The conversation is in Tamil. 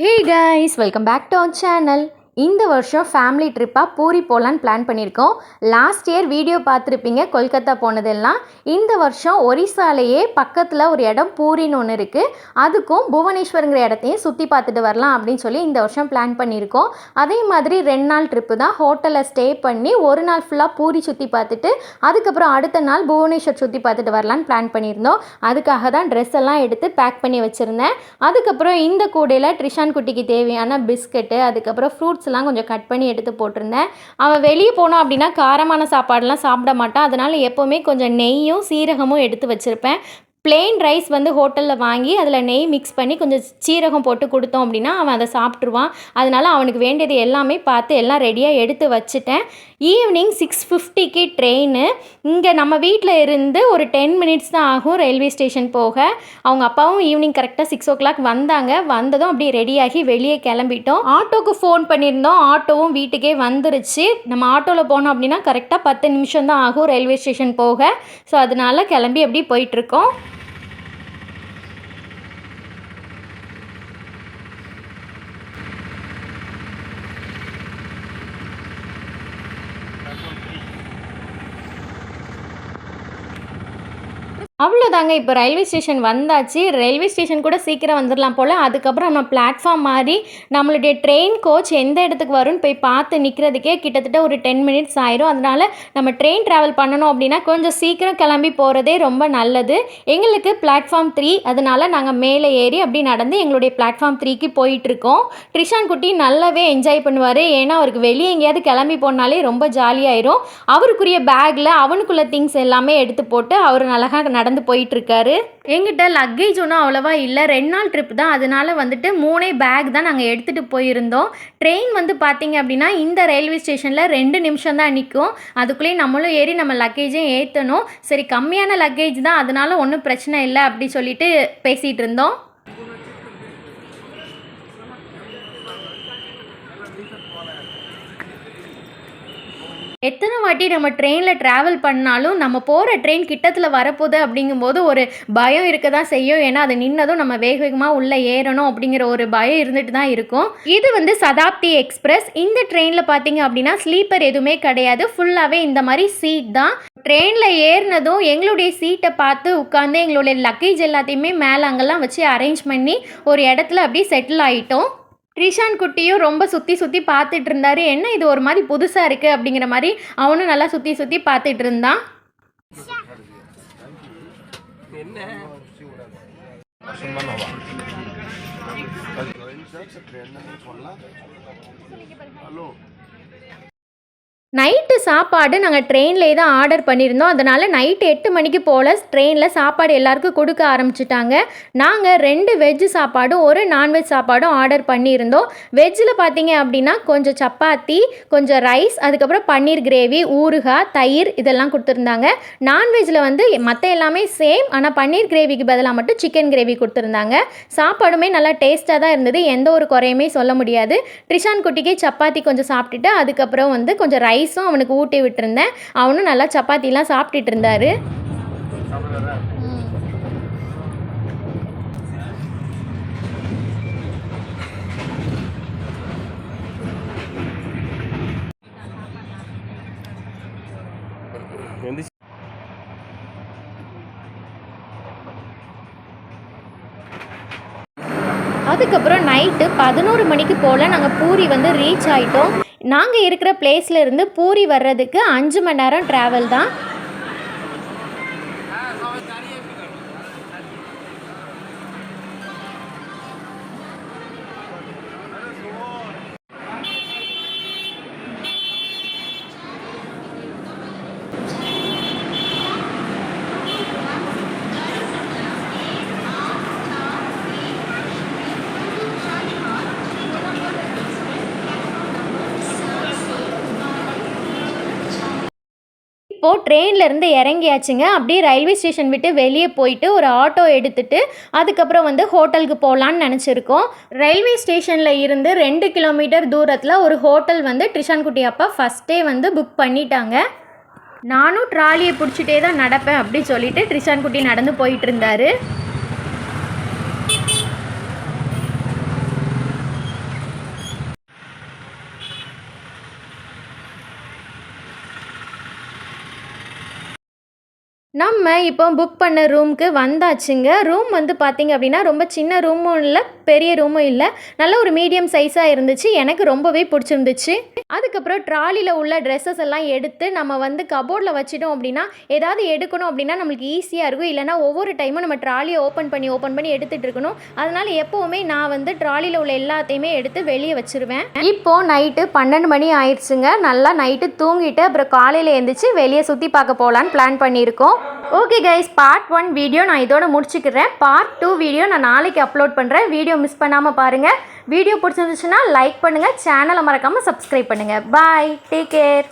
Hey guys welcome back to our channel இந்த வருஷம் ஃபேமிலி ட்ரிப்பாக பூரி போகலான்னு பிளான் பண்ணியிருக்கோம். லாஸ்ட் இயர் வீடியோ பார்த்துருப்பீங்க கொல்கத்தா போனதெல்லாம். இந்த வருஷம் ஒரிசாலேயே பக்கத்தில் ஒரு இடம் பூரின்னு ஒன்று இருக்குது அதுக்கும் புவனேஸ்வருங்கிற இடத்தையும் சுற்றி பார்த்துட்டு வரலாம் அப்படின்னு சொல்லி இந்த வருஷம் பிளான் பண்ணியிருக்கோம். அதே மாதிரி ரெண்டு நாள் ட்ரிப்பு தான் ஹோட்டலில் ஸ்டே பண்ணி ஒரு நாள் ஃபுல்லாக பூரி சுற்றி பார்த்துட்டு அதுக்கப்புறம் அடுத்த நாள் புவனேஸ்வர் சுற்றி பார்த்துட்டு வரலான்னு பிளான் பண்ணியிருந்தோம். அதுக்காக தான் ட்ரெஸ் எல்லாம் எடுத்து பேக் பண்ணி வச்சுருந்தேன். அதுக்கப்புறம் இந்த கூடையில் ட்ரிஷான் குட்டிக்கு தேவையான பிஸ்கட்டு அதுக்கப்புறம் ஃப்ரூட்ஸ் ஃப்ரூட்ஸ்லாம் கொஞ்சம் கட் பண்ணி எடுத்து போட்டிருந்தேன். அவன் வெளியே போனோம் அப்படின்னா காரமான சாப்பாடெலாம் சாப்பிட மாட்டான் அதனால் எப்போவுமே கொஞ்சம் நெய்யும் சீரகமும் எடுத்து வச்சுருப்பேன். பிளெயின் ரைஸ் வந்து ஹோட்டலில் வாங்கி அதில் நெய் மிக்ஸ் பண்ணி கொஞ்சம் சீரகம் போட்டு கொடுத்தோம் அப்படின்னா அவன் அதை சாப்பிட்ருவான் அதனால் அவனுக்கு வேண்டியது எல்லாமே பார்த்து எல்லாம் ரெடியாக எடுத்து வச்சுட்டேன். ஈவினிங் சிக்ஸ் ஃபிஃப்டிக்கு ட்ரெயின் இங்கே நம்ம வீட்டில் இருந்து ஒரு டென் மினிட்ஸ் தான் ஆகும் ரயில்வே ஸ்டேஷன் போக. அவங்க அப்பாவும் ஈவினிங் கரெக்டாக சிக்ஸ் ஓ கிளாக் வந்தாங்க. வந்ததும் அப்படியே ரெடியாகி வெளியே கிளம்பிட்டோம். ஆட்டோக்கு ஃபோன் பண்ணியிருந்தோம். ஆட்டோவும் வீட்டுக்கே வந்துருச்சு. நம்ம ஆட்டோவில் போனோம் அப்படின்னா கரெக்டாக பத்து நிமிஷம் தான் ஆகும் ரயில்வே ஸ்டேஷன் போக. ஸோ அதனால கிளம்பி அப்படியே போயிட்டுருக்கோம். அவ்வளோதாங்க இப்போ ரயில்வே ஸ்டேஷன் வந்தாச்சு. ரயில்வே ஸ்டேஷன் கூட சீக்கிரம் வந்துடலாம் போல். அதுக்கப்புறம் நம்ம பிளாட்ஃபார்ம் மாதிரி நம்மளுடைய ட்ரெயின் கோச் எந்த இடத்துக்கு வரும்னு போய் பார்த்து நிற்கிறதுக்கே கிட்டத்தட்ட ஒரு டென் மினிட்ஸ் ஆயிரும். அதனால நம்ம ட்ரெயின் ட்ராவல் பண்ணணும் அப்படின்னா கொஞ்சம் சீக்கிரம் கிளம்பி போகிறதே ரொம்ப நல்லது. எங்களுக்கு பிளாட்ஃபார்ம் த்ரீ அதனால நாங்கள் மேலே ஏறி அப்படி நடந்து எங்களுடைய பிளாட்ஃபார்ம் த்ரீக்கு போயிட்டுருக்கோம். ட்ரிஷான் குட்டி நல்லாவே என்ஜாய் பண்ணுவார். ஏன்னா அவருக்கு வெளியே எங்கேயாவது கிளம்பி போனாலே ரொம்ப ஜாலியாயிரும் அவருக்குரிய பேக்கில் அவனுக்குள்ள திங்ஸ் எல்லாமே எடுத்து போட்டு அவர் அழகாக நடந்து போயிட்டுருக்காரு. எங்கிட்ட லக்கேஜ் ஒன்றும் அவ்வளோவா இல்லை. ரெண்டு நாள் ட்ரிப் தான். அதனால வந்துட்டு மூணே பேக் தான் நாங்கள் எடுத்துகிட்டு போயிருந்தோம். ட்ரெயின் வந்து பார்த்தீங்க அப்படின்னா இந்த ரயில்வே ஸ்டேஷனில் ரெண்டு நிமிஷம் தான் நிற்கும் அதுக்குள்ளேயே நம்மளும் ஏறி நம்ம லக்கேஜையும் ஏற்றணும் சரி கம்மியான லக்கேஜ் தான். அதனால ஒன்றும் பிரச்சனை இல்லை அப்படி சொல்லிட்டு பேசிகிட்டு இருந்தோம். எத்தனை வாட்டி நம்ம ட்ரெயினில் ட்ராவல் பண்ணாலும் நம்ம போகிற ட்ரெயின் கிட்டத்தில் வரப்போகுது அப்படிங்கும்போது ஒரு பயம் இருக்க தான் செய்யும். ஏன்னா அது நின்னதும் நம்ம வேக வேகமாக உள்ளே ஏறணும் அப்படிங்கிற ஒரு பயம் இருந்துட்டு தான் இருக்கும். இது வந்து சதாப்தி எக்ஸ்பிரஸ். இந்த ட்ரெயினில் பார்த்தீங்க அப்படின்னா ஸ்லீப்பர் எதுவுமே கிடையாது. ஃபுல்லாகவே இந்த மாதிரி சீட் தான். ட்ரெயினில் ஏறினதும் எங்களுடைய சீட்டை பார்த்து உட்காந்து எங்களுடைய லக்கேஜ் எல்லாத்தையுமே மேலே அங்கெல்லாம் வச்சு அரேஞ்ச் பண்ணி ஒரு இடத்துல அப்படியே செட்டில் ஆகிட்டோம் ரிஷான் குட்டியும் ரொம்ப சுற்றி சுற்றி பார்த்துட்டு இருந்தாரு என்ன இது? ஒரு மாதிரி புதுசாக இருக்குது அப்படிங்கிற மாதிரி அவனும் நல்லா சுற்றி சுற்றி பார்த்துட்டு இருந்தான் நைட்டு சாப்பாடு நாங்கள் ட்ரெயின்லேயே தான் ஆர்டர் பண்ணியிருந்தோம். அதனால் நைட்டு எட்டு மணிக்கு போல் ட்ரெயினில் சாப்பாடு எல்லாருக்கும் கொடுக்க ஆரம்பிச்சிட்டாங்க. நாங்கள் ரெண்டு வெஜ்ஜு சாப்பாடும் ஒரு நான்வெஜ் சாப்பாடும் ஆர்டர் பண்ணியிருந்தோம். வெஜ்ஜில் பார்த்தீங்க அப்படின்னா கொஞ்சம் சப்பாத்தி கொஞ்சம் ரைஸ் அதுக்கப்புறம் பன்னீர் கிரேவி ஊறுகாய் தயிர் இதெல்லாம் கொடுத்துருந்தாங்க. நான்வெஜ்ஜில் வந்து மற்ற எல்லாமே சேம் ஆனால் பன்னீர் கிரேவிக்கு பதிலாக மட்டும் சிக்கன் கிரேவி கொடுத்துருந்தாங்க. சாப்பாடுமே நல்லா டேஸ்ட்டாக தான் இருந்தது. எந்த ஒரு குறையுமே சொல்ல முடியாது. ட்ரிஷான் குட்டிக்கு சப்பாத்தி கொஞ்சம் சாப்பிட்டுட்டு அதுக்கப்புறம் வந்து கொஞ்சம் ரைஸ் ரைஸும் அவனுக்கு ஊட்டி விட்டுருந்தேன். அவனும் நல்லா சப்பாத்திலாம் சாப்பிட்டுட்டு இருந்தாரு அதுக்கப்புறம் நைட்டு பதினோரு மணிக்கு போல் நாங்கள் பூரி வந்து ரீச் ஆகிட்டோம் நாங்கள் இருக்கிற பிளேஸ்லேருந்து பூரி வர்றதுக்கு அஞ்சு மணி நேரம் ட்ராவல் தான். இப்போது ட்ரெயினில் இருந்து இறங்கியாச்சுங்க. அப்படியே ரயில்வே ஸ்டேஷன் விட்டு வெளியே போயிட்டு ஒரு ஆட்டோ எடுத்துட்டு அதுக்கப்புறம் வந்து ஹோட்டலுக்கு போகலான்னு நினச்சிருக்கோம். ரயில்வே ஸ்டேஷனில் இருந்து ரெண்டு கிலோமீட்டர் தூரத்தில் ஒரு ஹோட்டல் வந்து ட்ரிஷான்குட்டி அப்பா ஃபஸ்ட்டே வந்து புக் பண்ணிட்டாங்க. நானும் ட்ராலியை பிடிச்சிட்டே தான் நடப்பேன் அப்படி சொல்லிட்டு ட்ரிஷான்குட்டி நடந்து போயிட்டு இருந்தாரு. நம்ம இப்போ புக் பண்ண ரூமுக்கு வந்தாச்சுங்க. ரூம் வந்து பார்த்தீங்க அப்படின்னா ரொம்ப சின்ன ரூமும் இல்லை பெரிய ரூமும் இல்லை. நல்ல ஒரு மீடியம் சைஸாக இருந்துச்சு. எனக்கு ரொம்பவே பிடிச்சிருந்துச்சு. அதுக்கப்புறம் ட்ராலியில் உள்ள ட்ரெஸ்ஸஸ் எல்லாம் எடுத்து நம்ம வந்து கபோர்டில் வச்சிட்டோம் அப்படின்னா ஏதாவது எடுக்கணும் அப்படின்னா நம்மளுக்கு ஈஸியாக இருக்கும். இல்லைனா ஒவ்வொரு டைமும் நம்ம ட்ராலியை ஓப்பன் பண்ணி ஓப்பன் பண்ணி எடுத்துகிட்டு இருக்கணும். அதனால் எப்போவுமே நான் வந்து ட்ராலியில் உள்ள எல்லாத்தையுமே எடுத்து வெளியே வச்சுருவேன். இப்போது நைட்டு பன்னெண்டு மணி ஆயிடுச்சுங்க. நல்லா நைட்டு தூங்கிட்டு அப்புறம் காலையில் எழுந்திரிச்சு வெளியே சுற்றி பார்க்க போகலான்னு பிளான் பண்ணியிருக்கோம். Okay guys part one video நான் இதோட முடிச்சுக்கிறேன். பார்ட் டூ வீடியோ நான் நாளைக்கு அப்லோட் பண்ணுறேன் வீடியோ மிஸ் பண்ணாமல் பாருங்கள் வீடியோ பிடிச்சிருந்துச்சுன்னா லைக் பண்ணுங்கள் சேனலை மறக்காமல் சப்ஸ்கிரைப் பண்ணுங்கள் பாய் டேக் கேர்